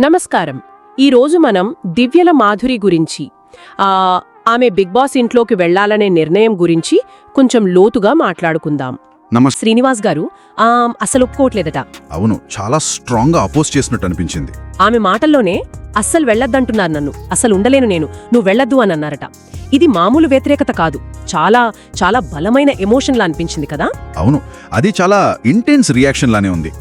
నమస్కారం. ఈరోజు మనం దివ్యల మాధురి గురించి ఆమె బిగ్ బాస్ ఇంట్లోకి వెళ్ళాలనే నిర్ణయం గురించి కొంచెం లోతుగా మాట్లాడుకుందాం. నమస్తే శ్రీనివాస్ గారు ఆ, అస్సలు ఒప్పుకోవట్లేదట. అవును చాలా స్ట్రాంగ్గా అపోజ్ చేసినట్టు అనిపించింది. ఆమె మాటల్లోనే అస్సలు వెళ్ళొద్దంటున్నారు నన్ను అస్సలు ఉండలేను నేను నువ్వు వెళ్ళొద్దు అని అన్నారట. ఇది మామూలు వ్యతిరేకత కాదు చాలా చాలా బలమైన ఎమోషన్లా అనిపించింది కదా? అవును అది చాలా ఇంటెన్స్ రియాక్షన్ లానే ఉంది.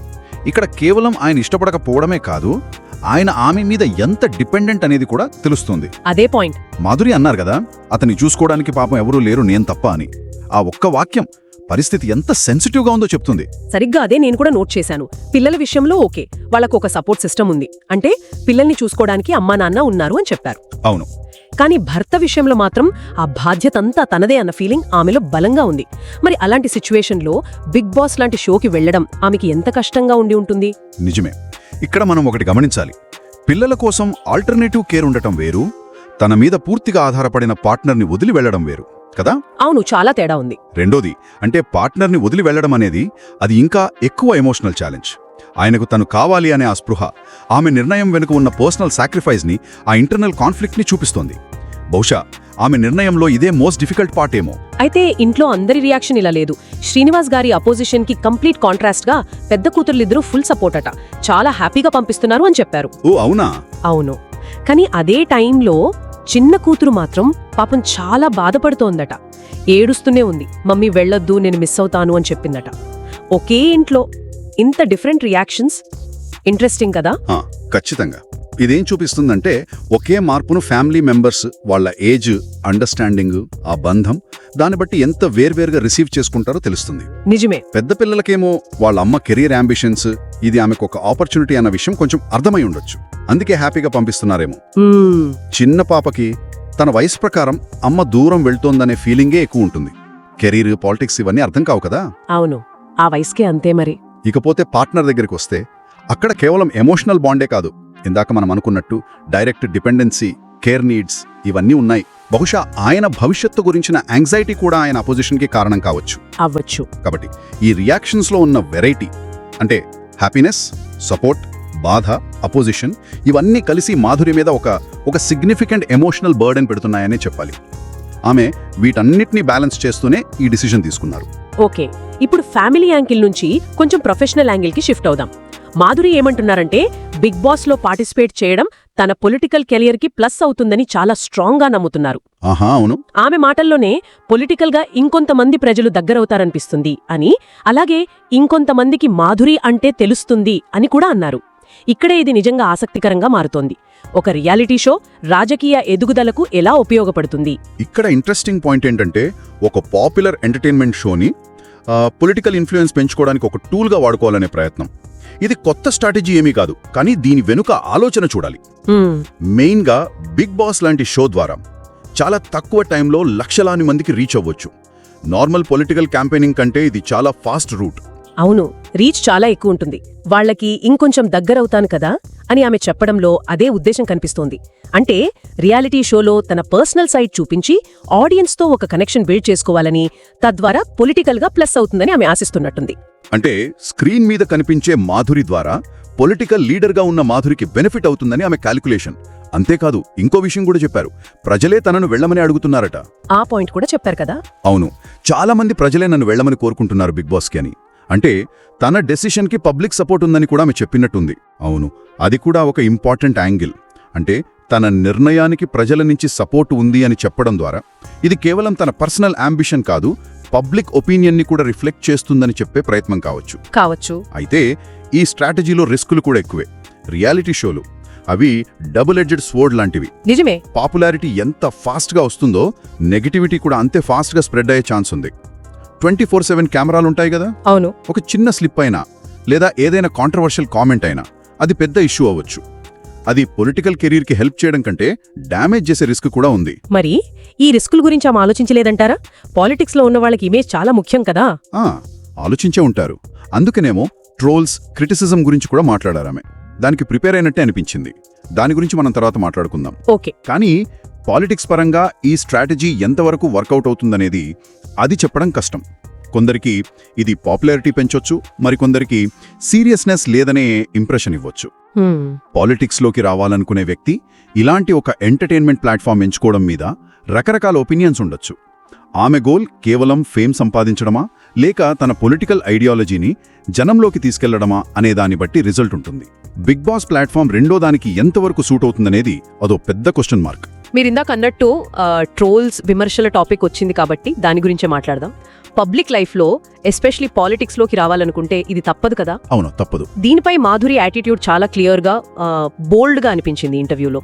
ఇక్కడ కేవలం ఆయన ఇష్టపడకపోవడమే కాదు ఆయన ఆమె మీద ఎంత డిపెండెంట్ అనేది కూడా తెలుస్తుంది. అదే పాయింట్. మాధురి అన్నారు కదా అతన్ని చూసుకోవడానికి పాపం ఎవరూ లేరు నేను తప్ప అని. ఆ ఒక్క వాక్యం పరిస్థితి ఎంత సెన్సిటివ్గా ఉందో చెప్తుంది. సరిగ్గా అదే నేను కూడా నోట్ చేశాను. పిల్లల విషయంలో ఓకే వాళ్ళకు ఒక సపోర్ట్ సిస్టమ్ ఉంది. అంటే పిల్లల్ని చూసుకోవడానికి అమ్మా నాన్న ఉన్నారు అని చెప్పారు. అవును. కానీ భర్త విషయంలో మాత్రం ఆ బాధ్యత అంతా తనదే అన్న ఫీలింగ్ ఆమెలో బలంగా ఉంది. మరి అలాంటి సిచ్యువేషన్లో బిగ్ బాస్ లాంటి షోకి వెళ్ళడం ఆమెకి ఎంత కష్టంగా ఉండి ఉంటుంది? నిజమే. ఇక్కడ మనం ఒకటి గమనించాలి. పిల్లల కోసం ఆల్టర్నేటివ్ కేర్ ఉండటం వేరు తన మీద పూర్తిగా ఆధారపడిన పార్ట్నర్ని వదిలి వెళ్ళడం వేరు కదా? అవును చాలా తేడా ఉంది. రెండోది అంటే పార్ట్నర్ని వదిలి వెళ్ళడం అనేది అది ఇంకా ఎక్కువ ఎమోషనల్ ఛాలెంజ్ ఆయనకు తను కావాలి అనే ఆ స్పృహ ఆమె నిర్ణయం వెనుక ఉన్న పర్సనల్ సాక్రిఫైస్ని ఆ ఇంటర్నల్ కాన్ఫ్లిక్ట్ని చూపిస్తోంది. బహుశా ఆమె నిర్ణయంలో ఇదే మోస్ట్ డిఫికల్ట్ పార్ట్ ఏమో. అయితే ఇంట్లో అందరి రియాక్షన్ ఇలా లేదు. శ్రీనివాస్ గారి అపోజిషన్కి కంప్లీట్ కాంట్రాస్ట్గా పెద్ద కూతుర్లిద్దరూ ఫుల్ సపోర్ట్ అట. చాలా హ్యాపీగా పంపిస్తున్నారు అని చెప్పారు. ఓ అవునా? అవును. కానీ అదే టైంలో చిన్న కూతురు మాత్రం పాపం చాలా బాధపడుతోందట. ఏడుస్తూనే ఉంది. మమ్మీ వెళ్ళొద్దు నేను మిస్ అవుతాను అని చెప్పిందట. ఒకే ఇంట్లో ఇంత డిఫరెంట్ రియాక్షన్స్ ఇంట్రెస్టింగ్ కదా? ఖచ్చితంగా. ఇదేం చూపిస్తుందంటే ఒకే మార్పును ఫ్యామిలీ మెంబర్స్ వాళ్ళ ఏజ్ అండర్స్టాండింగ్ ఆ బంధం దాన్ని బట్టి ఎంత వేర్వేరుగా రిసీవ్ చేసుకుంటారో తెలుస్తుంది. నిజమే. పెద్ద పిల్లలకేమో వాళ్ళ అమ్మ కెరీర్ అంబిషన్స్ ఇది ఆమెకు ఒక ఆపర్చునిటీ అన్న విషయం కొంచెం అర్థమై ఉండొచ్చు. అందుకే హ్యాపీగా పంపిస్తున్నారేమో. చిన్న పాపకి తన వయసు ప్రకారం అమ్మ దూరం వెళ్తోందనే ఫీలింగే ఎక్కువ ఉంటుంది. కెరీర్ పాలిటిక్స్ ఇవన్నీ అర్థం కావు కదా? అవును. ఆ వయసుకే అంతే మరి. ఇకపోతే పార్ట్నర్ దగ్గరికి వస్తే అక్కడ కేవలం ఎమోషనల్ బాండే కాదు. ఇందాక మనం అనుకున్నట్టు డైరెక్ట్ డిపెండెన్సీ కేర్ నీడ్స్ ఇవన్నీ ఉన్నాయి. బహుశా ఆయన భవిష్యత్తు గురించిన యాంగ్జైటీ కూడా ఆయన అపోజిషన్కి కారణం కావచ్చు. అవ్వచ్చు. కాబట్టి ఈ రియాక్షన్స్లో ఉన్న వెరైటీ అంటే హ్యాపీనెస్ సపోర్ట్ బాధ అపోజిషన్ ఇవన్నీ కలిసి మాధురి మీద ఒక ఒక సిగ్నిఫికెంట్ ఎమోషనల్ బర్డెన్ పెడుతున్నాయనే చెప్పాలి. ఆమె వీటన్నిటిని బ్యాలెన్స్ చేస్తూనే ఈ డిసిజన్ తీసుకున్నారు. ఓకే. ఇప్పుడు ఫ్యామిలీ యాంగిల్ నుంచి కొంచెం ప్రొఫెషనల్ యాంగిల్కి షిఫ్ట్ అవుదాం. మాధురి ఏమంటున్నారంటే బిగ్ బాస్లో పార్టిసిపేట్ చేయడం తన పొలిటికల్ కెరియర్కి ప్లస్ అవుతుందని చాలా స్ట్రాంగ్గా నమ్ముతున్నారు అవును. ఆమె మాటల్లోనే పొలిటికల్గా ఇంకొంతమంది ప్రజలు దగ్గరవుతారనిపిస్తుంది అని అలాగే ఇంకొంతమందికి మాధురి అంటే తెలుస్తుంది అని కూడా అన్నారు. ఇక్కడే ఇది నిజంగా ఆసక్తికరంగా మారుతోంది. ఒక రియాలిటీ షో రాజకీయ ఎదుగుదలకు ఎలా ఉపయోగపడుతుంది? ఇక్కడ ఇంట్రెస్టింగ్ పాయింట్ ఏంటంటే ఒక పాపులర్ ఎంటర్టైన్మెంట్ షోని పొలిటికల్ ఇన్ఫ్లుయెన్స్ పెంచుకోవడానికి ఒక టూల్గా వాడుకోవాలనే ప్రయత్నం. ఇది కొత్త స్ట్రాటజీ ఏమీ కాదు కానీ దీని వెనుక ఆలోచన చూడాలి. మెయిన్గా బిగ్ బాస్ లాంటి షో ద్వారా చాలా తక్కువ టైంలో లక్షలాది మందికి రీచ్ అవ్వచ్చు. నార్మల్ పొలిటికల్ క్యాంపెయినింగ్ కంటే ఇది చాలా ఫాస్ట్ రూట్. అవును రీచ్ చాలా ఎక్కువ ఉంటుంది. వాళ్ళకి ఇంకొంచెం దగ్గరవుతాను కదా? అని ఆమె చెప్పడంలో అదే ఉద్దేశం కనిపిస్తోంది. అంటే రియాలిటీ షోలో తన పర్సనల్ సైడ్ చూపించి ఆడియన్స్తో ఒక కనెక్షన్ బిల్డ్ చేసుకోవాలని తద్వారా పొలిటికల్గా ప్లస్ అవుతుందని ఆమె ఆశిస్తున్నట్టుంది. అంటే స్క్రీన్ మీద కనిపించే మాధురి ద్వారా పొలిటికల్ లీడర్గా ఉన్న మాధురికి బెనిఫిట్ అవుతుందని ఆమె క్యాలిక్యులేషన్. అంతేకాదు ఇంకో విషయం కూడా చెప్పారు. ప్రజలే తనను వెళ్ళమని అడుగుతున్నారట. ఆ పాయింట్ కూడా చెప్పారు కదా? అవును. చాలా మంది ప్రజలే నన్ను వెళ్ళమని కోరుకుంటున్నారు బిగ్ బాస్కి అని. అంటే తన డెసిషన్కి పబ్లిక్ సపోర్ట్ ఉందని కూడా ఆమె చెప్పినట్టుంది. అవును అది కూడా ఒక ఇంపార్టెంట్ యాంగిల్. అంటే తన నిర్ణయానికి ప్రజల నుంచి సపోర్ట్ ఉంది అని చెప్పడం ద్వారా. ఇది కేవలం తన పర్సనల్ అంబిషన్ కాదు పబ్లిక్ ఒపీనియన్ని కూడా రిఫ్లెక్ట్ చేస్తుందని చెప్పే ప్రయత్నం కావచ్చు. కావచ్చు. అయితే ఈ స్ట్రాటజీలో రిస్కులు కూడా ఎక్కువే. రియాలిటీ షోలు. అవి డబుల్ ఎడ్జెడ్ స్వోర్డ్ లాంటివి. నిజమే. పాపులారిటీ ఎంత ఫాస్ట్గా వస్తుందో నెగిటివిటీ కూడా అంతే ఫాస్ట్గా స్ప్రెడ్ అయ్యే ఛాన్స్ ఉంది. ట్వంటీ ఫోర్ సెవెన్ కెమెరాలు ఉంటాయి కదా? అవును. ఒక చిన్న స్లిప్ అయినా లేదా ఏదైనా కాంట్రవర్షియల్ కామెంట్ అయినా అది పెద్ద ఇష్యూ అవ్వచ్చు. అది పొలిటికల్ కెరీర్కి హెల్ప్ చేయడం కంటే డ్యామేజ్ చేసే రిస్క్ కూడా ఉంది. మరి ఈ రిస్కుల గురించి ఆమె ఆలోచించలేదంటారా? పాలిటిక్స్లో ఉన్న వాళ్ళకి ఇమేజ్ చాలా ముఖ్యం కదా? ఆలోచించే ఉంటారు. అందుకనేమో ట్రోల్స్ క్రిటిసిజం గురించి కూడా మాట్లాడారు ఆమె దానికి ప్రిపేర్ అయినట్టే అనిపించింది. దాని గురించి మనం తర్వాత మాట్లాడుకుందాం. ఓకే. కానీ పాలిటిక్స్ పరంగా ఈ స్ట్రాటజీ ఎంతవరకు వర్కౌట్ అవుతుందనేది అది చెప్పడం కష్టం. కొందరికి ఇది పాపులారిటీ పెంచొచ్చు మరికొందరికి సీరియస్నెస్ లేదనే ఇంప్రెషన్ ఇవ్వచ్చు. పాలిటిక్స్లోకి రావాలనుకునే వ్యక్తి ఇలాంటి ఒక ఎంటర్టైన్మెంట్ ప్లాట్ఫామ్ ఎంచుకోవడం మీద రకరకాల ఒపీనియన్స్ ఉండొచ్చు. ఆమె గోల్ కేవలం ఫేమ్ సంపాదించడమా లేక తన పొలిటికల్ ఐడియాలజీని జనంలోకి తీసుకెళ్ళడమా అనే దాన్ని బట్టి రిజల్ట్ ఉంటుంది. బిగ్ బాస్ ప్లాట్ఫామ్ రెండో దానికి ఎంతవరకు సూట్ అవుతుందనేది అదో పెద్ద క్వశ్చన్ మార్క్. మీరు ఇందాక అన్నట్టు ట్రోల్స్ విమర్శల టాపిక్ వచ్చింది కాబట్టి దాని గురించే మాట్లాడదాం. పబ్లిక్ లైఫ్లో ఎస్పెషలీ పాలిటిక్స్లోకి రావాలనుకుంటే ఇది తప్పదు కదా? అవును తప్పదు. దీనిపై మాధురి యాటిట్యూడ్ చాలా క్లియర్గా బోల్డ్గా అనిపించింది ఇంటర్వ్యూలో.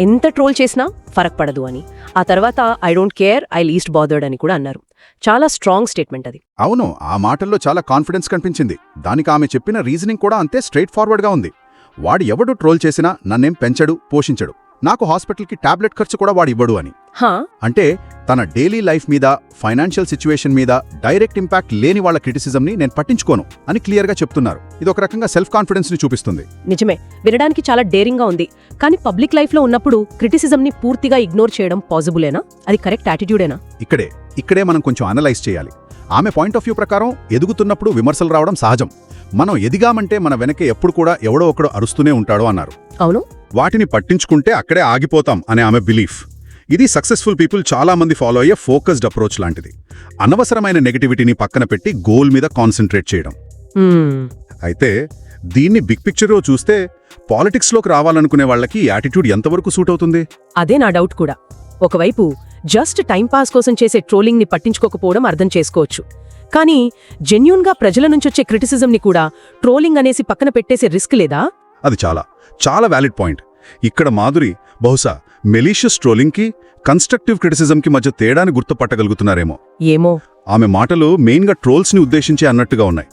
ఎంత ట్రోల్ చేసినా ఫరక్ పడదు అని. ఆ తర్వాత I don't care I least bothered అని కూడా అన్నారు. చాలా స్ట్రాంగ్ స్టేట్మెంట్ అది. అవును ఆ మాటల్లో చాలా కాన్ఫిడెన్స్ కనిపించింది. దానికి ఆమె చెప్పిన రీజనింగ్ కూడా అంతే స్ట్రైట్ ఫార్వర్డ్గా ఉంది. వాడు ఎవడు ట్రోల్ చేసినా నన్నేం పెంచడు పోషించడు. నాకు హాస్పిటల్కి టాబ్లెట్ ఖర్చు కూడా వాడు ఇవ్వడు అని. హా? అంటే తన డైలీ లైఫ్ మీద ఫైనాన్షియల్ సిచ్యువేషన్ మీద డైరెక్ట్ ఇంపాక్ట్ లేని వాళ్ళ క్రిటిసిజంని నేను పట్టించుకోను అని క్లియర్గా చెప్తున్నారు. ఇది ఒక రకంగా సెల్ఫ్ కాన్ఫిడెన్స్ని చూపిస్తుంది. నిజమే. వినడానికి చాలా డేరింగ్గా ఉంది. కానీ పబ్లిక్ లైఫ్లో ఉన్నప్పుడు క్రిటిసిజంని పూర్తిగా ఇగ్నోర్ చేయడం పాసిబులేనా అది కరెక్ట్ యాటిట్యూడేనా? ఇక్కడే ఇక్కడే మనం కొంచెం అనలైజ్ చేయాలి. ఆమె పాయింట్ ఆఫ్ వ్యూ ప్రకారం ఎదుగుతున్నప్పుడు విమర్శలు రావడం సహజం. మనం ఎదిగామంటే మన వెనక ఎప్పుడు కూడా ఎవడో ఒకడు అరుస్తూనే ఉంటాడో అన్నారు. అవును. వాటిని పట్టించుకుంటే అక్కడే ఆగిపోతాం అనే ఆమె బిలీఫ్ ఇది సక్సెస్ఫుల్ పీపుల్ చాలా మంది ఫాలో అయ్యే ఫోకస్డ్ అప్రోచ్ లాంటిది. అనవసరమైన నెగటివిటీని పక్కన పెట్టి గోల్ మీద కాన్సన్ట్రేట్ చేయడం. మ్మ్. అయితే దీన్ని బిగ్ పిక్చర్లో చూస్తే పాలిటిక్స్లోకి రావాలనుకునే వాళ్ళకి యాటిట్యూడ్ ఎంతవరకు సూట్ అవుతుంది? అదే నా డౌట్ కూడా. ఒకవైపు జస్ట్ టైంపాస్ కోసం చేసే ట్రోలింగ్ని పట్టించుకోకపోవడం అర్థం చేసుకోవచ్చు. కానీ జెన్యూన్గా ప్రజల నుంచొచ్చే క్రిటిసిజంని కూడా ట్రోలింగ్ అనేసి పక్కన పెట్టేసే రిస్క్ లేదా? అది చాలా చాలా వ్యాలిడ్ పాయింట్ ఇక్కడ మాధురి బహుశా మెలీషియస్ ట్రోలింగ్కి కన్స్ట్రక్టివ్ క్రిటిసిజంకి మధ్య తేడాని గుర్తుపట్టగలుగుతున్నారేమో. ఏమో? ఆమె మాటలు మెయిన్గా ట్రోల్స్ని ఉద్దేశించి అన్నట్టుగా ఉన్నాయి.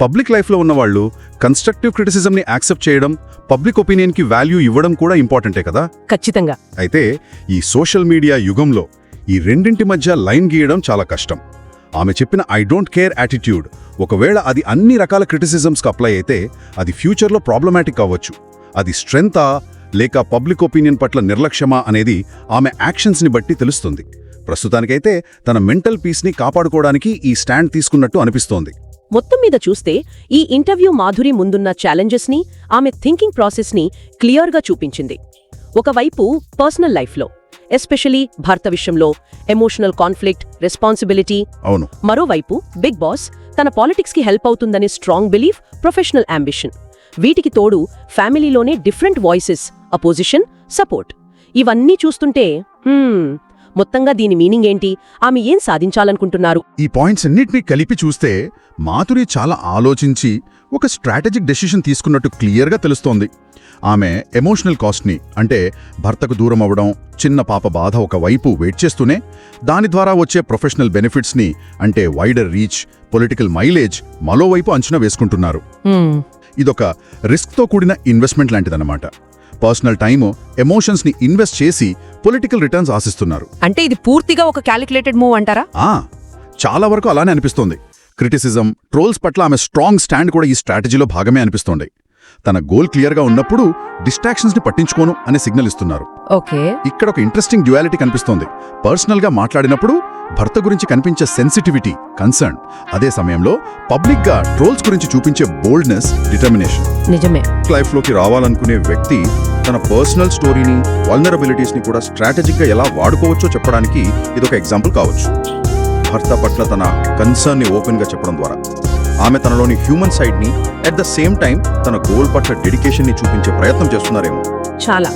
పబ్లిక్ లైఫ్లో ఉన్నవాళ్ళు కన్స్ట్రక్టివ్ క్రిటిసిజంని యాక్సెప్ట్ చేయడం పబ్లిక్ ఒపీనియన్కి వాల్యూ ఇవ్వడం కూడా ఇంపార్టెంటే కదా? ఖచ్చితంగా. అయితే ఈ సోషల్ మీడియా యుగంలో ఈ రెండింటి మధ్య లైన్ గీయడం చాలా కష్టం. ఆమె చెప్పిన ఐ డోంట్ కేర్ యాటిట్యూడ్ ఒకవేళ అది అన్ని రకాల క్రిటిసిజమ్స్కి అప్లై అయితే అది ఫ్యూచర్లో ప్రాబ్లమాటిక్ అవ్వచ్చు. అది స్ట్రెంతా లేక పబ్లిక్ ఒపీనియన్ పట్ల నిర్లక్ష్యమా అనేది ఆమె యాక్షన్స్ని బట్టి తెలుస్తుంది. ప్రస్తుతానికైతే తన మెంటల్ పీస్ని కాపాడుకోవడానికి ఈ స్టాండ్ తీసుకున్నట్టు అనిపిస్తోంది. మొత్తం మీద చూస్తే ఈ ఇంటర్వ్యూ మాధురి ముందున్న ఛాలెంజెస్ని ఆమె థింకింగ్ ప్రాసెస్ని క్లియర్గా చూపించింది. ఒకవైపు పర్సనల్ లైఫ్లో ఎస్పెషలీ భర్త విషయంలో ఎమోషనల్ కాన్ఫ్లిక్ట్ రెస్పాన్సిబిలిటీ. అవును. మరోవైపు బిగ్ బాస్ తన పాలిటిక్స్కి హెల్ప్ అవుతుందనే స్ట్రాంగ్ బిలీఫ్ ప్రొఫెషనల్ అంబిషన్. వీటికి తోడు ఫ్యామిలీలోనే డిఫరెంట్ వాయిసెస్ అపోజిషన్ సపోర్ట్. ఇవన్నీ చూస్తుంటే మొత్తంగా దీని మీనింగ్ ఏంటి? ఆమె ఏం సాధించాలనుకుంటున్నారు? ఈ పాయింట్స్ అన్నిటినీ కలిపి చూస్తే మాధురి చాలా ఆలోచించి ఒక స్ట్రాటజిక్ డెసిషన్ తీసుకున్నట్టు క్లియర్గా తెలుస్తోంది. ఆమె ఎమోషనల్ కాస్ట్ని అంటే భర్తకు దూరం అవ్వడం చిన్న పాప బాధ ఒక వైపు వెయిట్ చేస్తూనే దాని ద్వారా వచ్చే ప్రొఫెషనల్ బెనిఫిట్స్ని అంటే వైడర్ రీచ్ పొలిటికల్ మైలేజ్ మరోవైపు అంచనా వేసుకుంటున్నారు. ఇదొక రిస్క్తో కూడిన ఇన్వెస్ట్మెంట్ లాంటిదన్నమాట. పర్సనల్ టైము ఎమోషన్స్ని ఇన్వెస్ట్ చేసి పొలిటికల్ రిటర్న్స్ ఆశిస్తున్నారు. అంటే ఇది పూర్తిగా ఒక క్యాలిక్యులేటెడ్ మూవ్ అంటారా? చాలా వరకు అలానే అనిపిస్తోంది. క్రిటిసిజం ట్రోల్స్ పట్ల ఆమె స్ట్రాంగ్ స్టాండ్ కూడా ఈ స్ట్రాటజీలో భాగమే అనిపిస్తోంది. తన గోల్ క్లియర్గా ఉన్నప్పుడు డిస్ట్రాక్షన్స్ని పట్టించుకోను అనే సిగ్నల్ ఇస్తున్నారు. ఓకే. ఇక్కడ ఒక ఇంట్రెస్టింగ్ డ్యువాలిటీ కనిపిస్తోంది. పర్సనల్గా మాట్లాడినప్పుడు భర్త గురించి కనిపించే సెన్సిటివిటీ కన్సర్న్ అదే సమయంలో పబ్లిక్గా ట్రోల్స్ గురించి చూపించే బోల్డ్నెస్ డిటర్మినేషన్. నిజమే. లైఫ్లోకి రావాలనుకునే వ్యక్తి తన పర్సనల్ స్టోరీని వల్నరబిలిటీస్ని కూడా స్ట్రాటజిక్గా ఎలా వాడుకోవచ్చో చెప్పడానికి ఇదొక ఎగ్జాంపుల్ కావచ్చు. భర్త పట్ల తన కన్సర్న్ని ఓపెన్గా చెప్పడం ద్వారా. ఆమె తనలోని హ్యూమన్ సైడ్ని అట్ ద సేమ్ టైం తన గోల్ పట్ల డెడికేషన్ని చూపించే ప్రయత్నం చేస్తున్నారేమో. చాలా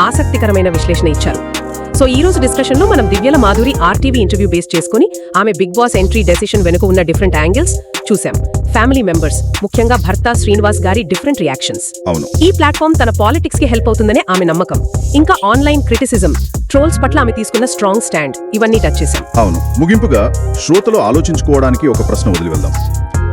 ఆసక్తికరమైన విశ్లేషణ ఇచ్చారు. సో ఈ రోజు డిస్కషన్లో మనం Divvala Madhuri RTV interview base చేసుకుని ఆమె బిగ్ బాస్ ఎంట్రీ డెసిషన్ వెనుక ఉన్న డిఫరెంట్ యాంగిల్స్ చూసాం ఫ్యామిలీ మెంబర్స్ ముఖ్యంగా భర్త శ్రీనివాస్ గారి డిఫరెంట్ రియాక్షన్స్ అవును. ఈ ప్లాట్ఫామ్ తన పాలిటిక్స్కి హెల్ప్ అవుతుందనే ఆమె నమ్మకం. ఇంకా ఆన్లైన్ క్రిటిసిజం ట్రోల్స్ పట్ల ఆమె తీసుకున్న స్ట్రాంగ్ స్టాండ్ ఇవన్నీ టచ్ చేశాం. అవును. ముగింపుగా శ్రోతలు ఆలోచించుకోవడానికి ఒక ప్రశ్న వదిలి వెళ్దాం.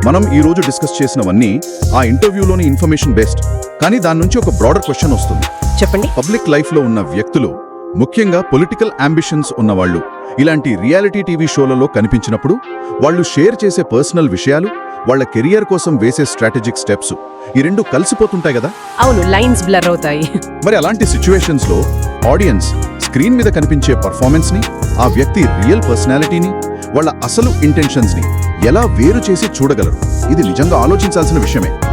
మనం ఈ రోజు డిస్కస్ చేసినవన్నీ ఆ ఇంటర్వ్యూలోని ఇన్ఫర్మేషన్ బేస్డ్ కానీ దాని నుంచి ఒక బ్రాడర్ క్వశ్చన్ వస్తుంది. చెప్పండి. పబ్లిక్ లైఫ్లో ఉన్న వ్యక్తులు ముఖ్యంగా పొలిటికల్ అంబిషన్స్ ఉన్నవాళ్ళు. ఇలాంటి రియాలిటీ టీవీ షోలలో కనిపించినప్పుడు వాళ్ళు షేర్ చేసే పర్సనల్ విషయాలు వాళ్ళ కెరియర్ కోసం వేసే స్ట్రాటజిక్ స్టెప్స్ ఈ రెండు కలిసిపోతుంటాయి కదా? అవును లైన్స్ బ్లర్ అవుతాయి. మరి అలాంటి సిచ్యువేషన్స్లో ఆడియన్స్ స్క్రీన్ మీద కనిపించే పర్ఫార్మెన్స్ని ఆ వ్యక్తి రియల్ పర్సనాలిటీని వాళ్ళ అసలు ఇంటెన్షన్స్ని ఎలా వేరు చేసి చూడగలరు? ఇది నిజంగా ఆలోచించాల్సిన విషయమే.